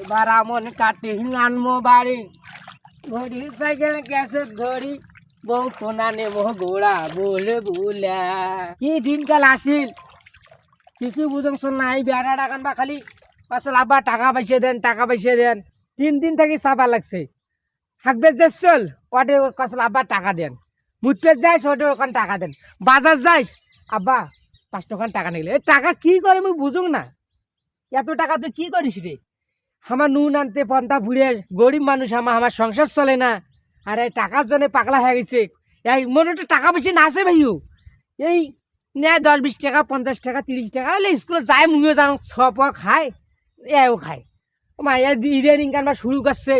এবার আমন কাটি আনমো বাড়ি। ঘড়ি সাইকেল গ্যাসে ধরি বউ কোনা নেব গোড়া বলে বুলা। কি দিনকাল আসিল? কিছু বুঝংস নাই, বেড়া ডাকান বা খালি। পাশে আবার টাকা পয়সা দেন, টাকা পয়সা দেন। তিন দিন থেকে চাপা লাগছে। হাকবে যে চল ওটে কাছে আবার টাকা দেন। মুটপে যাইস ওটে ওখান টাকা দেন। বাজার যাইস, আব্বা পাঁচ টাকান টাকা নিলে। এই টাকা কি করে আমি বুঝুক না। এত টাকা তুই কি করিস রে? আমার নুন আনতে পন্থা ফুড়ে গরিব মানুষ আমার আমার সংসার চলে না। আর এই টাকার জন্য পাগলা হয়ে গেছে। এই মোটামুটি টাকা বেশি না আছে ভাইও। এই নেয় দশ বিশ টাকা, পঞ্চাশ টাকা, তিরিশ টাকা, হলে স্কুলে যায় মুইও যাও সব খায়, এও খায়। মাইয়া ঈদের ইনকাম শুরু করছে।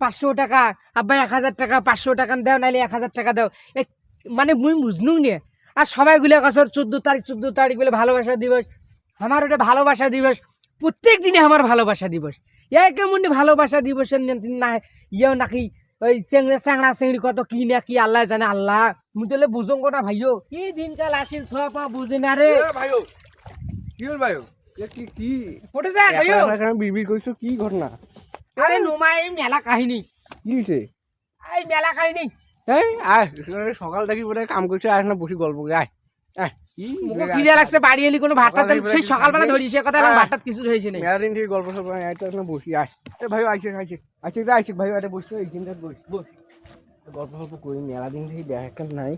পাঁচশো টাকা, আব্বা এক হাজার টাকা, পাঁচশো টাকা দেও নাইলে এক হাজার টাকা দাও। মানে মুই বুঝনু নিয়ে আর সবাই গুলো কাছর চোদ্দ তারিখ চোদ্দ তারিখ বলে ভালোবাসা দিবস। আমার ওটা ভালোবাসা দিবস। প্রত্যেক দিনে আমার ভালোবাসা দিবস। এই কেমন ভালোবাসা দিবসের নে- না ইয়েও নাকি ওই চেংড়ে চ্যাংড়া চেংড়ি কত কি না কি আল্লাহ জানে আল্লাহ। মুই তাহলে বুঝং না ভাইও। কি দিনকাল আসিল সব বুঝি না রে। ভাইও কি হল ভাইও? এ কি কি? ফটে যা ভাইও। বিড়বিড় করছ কি ঘটনা? আরে নুমাই মেলা কাহিনী। কি হয়েছে এই মেলা কাহিনী। এই আয় সকাল থেকে বোধহয় কাম করছে আর না বসে গল্প করে আয় আয়। মুখে খিদে লাগছে বাড়ি এলি কোনো ভাতটা সকালে সেই সকালবেলা কিছু ধরি সে কথা। ভাতটা কিছু হয়েছে না মেলা দিন গল্প বসি আয়। ভাই আইছে আইছে আইছে রে আইছে ভাই এটা বসতো এইখানটা বস। বস। গল্প সল্প করি মেলা দিন থেকে দেখা নাই।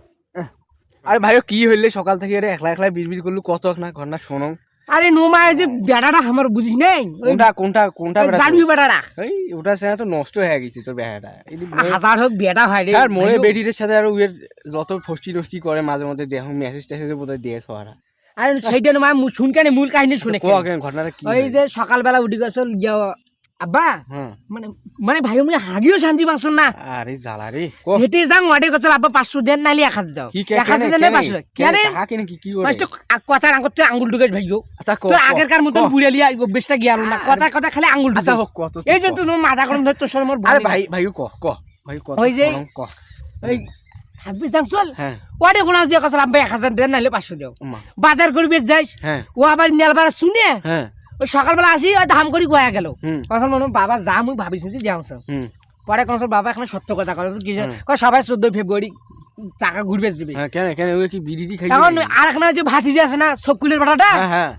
আরে ভাইও কি হইলে সকাল থেকে একলা একলা একলা বিড়বিড় করলু কত না ঘটনা শোনো আরে নোমা যে বেড়াটা আমার বুঝিস নেই? কোনটা কোনটা কোনটা জানবি বেড়াটা? এই ওটা সেটা তো নষ্ট হয়ে গেছে তোর বেড়াটা। হাজার হোক বেড়া হয় রে। আর মনে। বেটিদের সাথে আর উয়ের যত ফষ্টি টষ্টি করে মাঝে মধ্যে দেখো মেসেজ টেসেজ বোধহয় দিয়ে সহারা। আরে সেইটা নোমা শুন কেন মূল কাহিনী শুনে কো কেন। ঘটনাটা কি ওই যে সকালবেলা উঠি গেছিল ইয়া আব্বা মানে মানে ভাই মুই হাগিও শান্তি পাচ্ছ না। আরে জ্বালা রে হেঁটে যাং ওয়াটে গেছিল আব্বা পাঁচশো দেন নাইলে এক হাজার কে এক হাজার দিলে পাঁচশো কেন? কথার আঙ্গুল তুই আঙ্গুল ঢুকেছ ভাইও আচ্ছা তোর আগেরকার মতন ক। বুড়ে লিয়া বেশটা গিয়াল না। কথা কথা খালি আঙ্গুল আচ্ছা কত এই যে তুই মাথা গরম ধর তোর সাথে মোর আরে ভাই ভাইও ক ক ভাই ক ওই যে- ওই থাকবি যাং চল। ওয়াটে কোনো যে কথা আব্বা এক হাজার দেন নাইলে পাঁচশো দেও বাজার করবি যাইস হ্যাঁ। ও আবার নেলবার শুনে হ্যাঁ। ওই সকালবেলা আসি ওই ধাম করি গোয়া গেল। কখন মনে বাবা যা মুই ভাবিছি যাও হুম। পরে কোন বাবা এখন সত্য কথা কথা কি সবাই চোদ্দই ফেব্রুয়ারি টাকা ঘুরবে যাবে। কেন কেন ওই কি বিড়িটি খাই এখন আর একটা যে ভাতিজি আছে না সবকুলের বাটাটা হ্যাঁ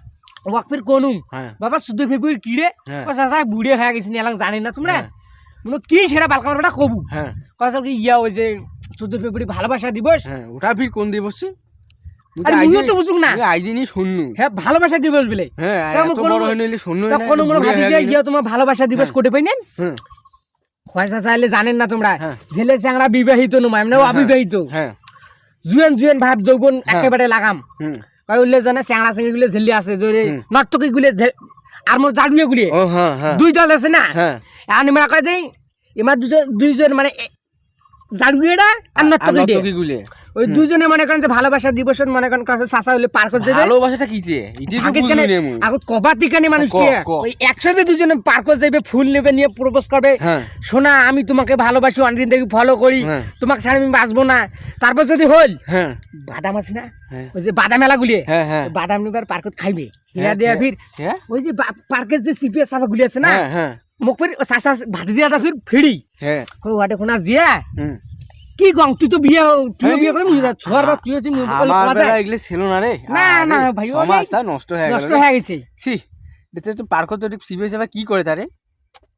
ওয়াকফির কোনুম বাবা চোদ্দই ফেব্রুয়ারি। কয় চাচা বুড়ে হয়ে গেছি এলাং জানি না তোমরা। মনে কি সেটা বালকামার বেটা কবু? হ্যাঁ কয় কি ইয়া ওই যে চোদ্দই ফেব্রুয়ারি ভালোবাসা দিবস। হ্যাঁ ওটা ফির কোন দিবস আরে মুইও তো বুঝুক না। আইজিনি শুননু হ্যাঁ ভালোবাসা দিবস বলে। হ্যাঁ এত বড় হয়ে নিলে শুননু তখন মনে ভাতিজা তোমার ভালোবাসা দিবস। কোটে পাই নেন? পয়সা চাইলে জানেন না তোমরা। ছেলে চ্যাংরা বিবাহিত মানে হ্যাঁ, অবিবাহিত। হ্যাঁ। জুয়েন জুয়েন ভাব যৌবন। একেবারে লাগাম। কয় উল্লে জানে চ্যাংড়া চিংড়ি গুলো ঝেলি আছে জোরে। নর্তকী গুলে আর মোর জাডুয়ে গুলি। দুই দল আছে না? আর নিমরা কয় দেই এমার দুজন দুইজন মানে জাডুয়েটা আর নর্তকী গুলে ওই দুজনে মনে করেন যে ভালোবাসা দিবস মনে করেন কাছে চাচা হলে পার করে দেবে। ভালোবাসাটা কি যে? আগত কবার দিকানে মানুষ। ওই একসাথে দুজনে পার করে যাবে ফুল নেবে নিয়ে প্রপোজ করবে। হ্যাঁ। শোনা আমি তোমাকে ভালোবাসি অনেকদিন থেকে ফলো করি। হ্যাঁ। তোমাকে ছাড়া আমি বাঁচবো না। তারপর যদি হল হ্যাঁ। বাদাম আছে না? ওই যে বাদাম মেলাগুলি। হ্যাঁ হ্যাঁ। বাদাম নিবার পার্কত খাইবে। হ্যাঁ, দেয়া। ফির ওই যে পার্কের যে সিপিএস সাফা গুলি আছে না? মুখ ফির সাসা ভাতিজিয়াটা ফির ফিরি। হ্যাঁ। ওয়াটে কোনা জিয়া? কি গং? তুই তো বিয়ে তুই বিয়ে করে মুই ছোয়ার বাপ তুই বলে আমার বেলা ছিল না রে। না, না, ভাই, সমাজটা নষ্ট হয়ে গেল নষ্ট হয়ে গেছে। ছি দেখতে তো পার্ক তো সিবিএস এবার কি করে তারে?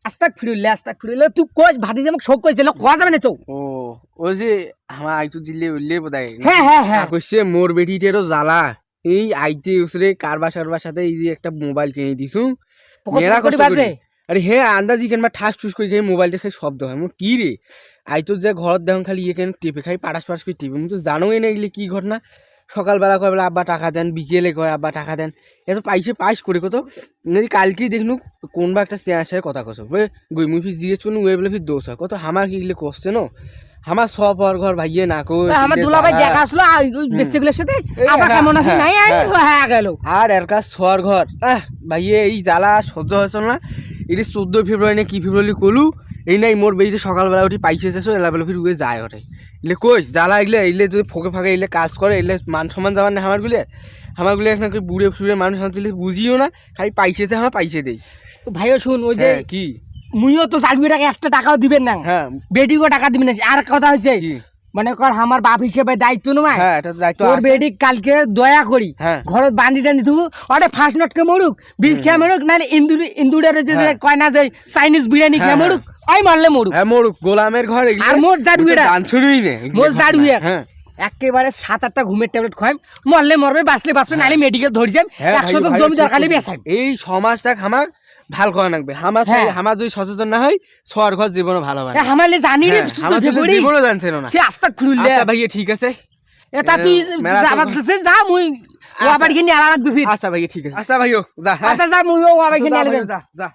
আস্তাক ফিরুলে আস্তাক ফিরুলে তুই কোচ ভাতিজি আমাকে শোক কইছিল কোয়া যাবে না তো? ও ওই যে আমার আইতু জিল্লে উল্লে বোধহয়। হ্যাঁ হ্যাঁ হ্যাঁ। কইছে মোর বেটিটেরও জ্বালা। এই আইতে উসরে কারবা সারবার সাথে এই যে একটা মোবাইল কিনে দিছু। মেলা কষ্ট করি। আরে হে আন্দাজি কেনবা ঠাস ঠুস করে খাই মোবাইলটা খাই শব্দ হয়। মোর কি রে? আইতো যে ঘরত দেখুন খালি ইয়ে কেন টিপে খাই পাটাস পাটাস করে টিপে। তো জানোই না এগুলি কি ঘটনা। সকালবেলা কয় বেলা আব্বা টাকা দেন। বিকেলে কয় আব্বা টাকা দেন। এত পাইছে পাইস করে কত। যদি কালকেই দেখনু কোন বা একটা চেয়ার সাথে কথা কছ গই মুই ফিস জিজ্ঞেস করুন ওই বলে ফির দোষ হয়। কত হামা কি এগুলো করছে ন? আমার সব পর ঘর ভাইয়ে না কই? আমার দুলাভাই দেখা আসলো সাথে? আবার হ্যাঁ, কেমন আছে? হ্যাঁ, নাই আই হ্যাঁ। হ্যাঁ গেল। আর এর কাজ সোয়ার ঘর। আহ ভাইয়ে এই জ্বালা সহ্য হয়েছিল না। এটি চোদ্দোই ফেব্রুয়ারি না কি ফেব্রুয়ারি কলু? এই নাই মোর বেরিয়ে সকালবেলা উঠি পাইছে যাচ্ছ এলা বেলা ফির উয়ে যায় ওঠে। এলে কইস জ্বালা এগুলো এলে যদি ফোকে ফাঁকে এলে কাজ করে এলে মান সম্মান যাবার না আমার গুলে? আমারগুলো এখন বুড়ে ফুড়ে মানুষ হাতে বুঝিও না খালি পাইছে যে আমার পাইছে দেই। ভাইও শুন ওই যে হ্যাঁ, কি? মুইও তো চারবি টাকা একটা টাকাও দিবেন না। হ্যাঁ। বেডিকও টাকা দিবেন না। আর কথা হয়েছে কি? মনে কর আমার বাপ হিসেবে দায়িত্ব নয় হ্যাঁ তোর বেডি কালকে দয়া করি হ্যাঁ। ঘরত বান্ধি টানি থুবু ওটা ফার্স্ট নটকে মরুক বিষ খেয়ে মরুক না ইন্দুর ইন্দুরের যে হ্যাঁ। কয় না যে চাইনিজ বিরিয়ানি খেয়ে মরুক ওই মারলে মরুক। হ্যাঁ মোর গোলামের ঘর আর মোর। গান শুনুই না। মোর। হ্যাঁ। একেবারে সাত আটটা ঘুমের ট্যাবলেট খাইম মরলে মরবে বাঁচলে বাঁচবে নাহলে মেডিকেল ধরে যাম একশো জমি দরকার বেসাইম এই সমাজটা আমার ভালো করা লাগবে। আমার হ্যাঁ। আমার যদি সচেতন না হয় সোয়ার ঘর জীবনে ভালো হবে। হামালে জানি রে হ্যাঁ, জীবনও জানছিল না। সে আস্তা খুললে। আচ্ছা ভাইয়া ঠিক আছে। এটা তুই যাবার যা মুই ও। আবার কিনে আলা রাখবি ফির। আচ্ছা ভাইয়া ঠিক আছে। আচ্ছা ভাইও যা হ্যাঁ। আচ্ছা যা মুই ও আবার কিনে যা যা যা।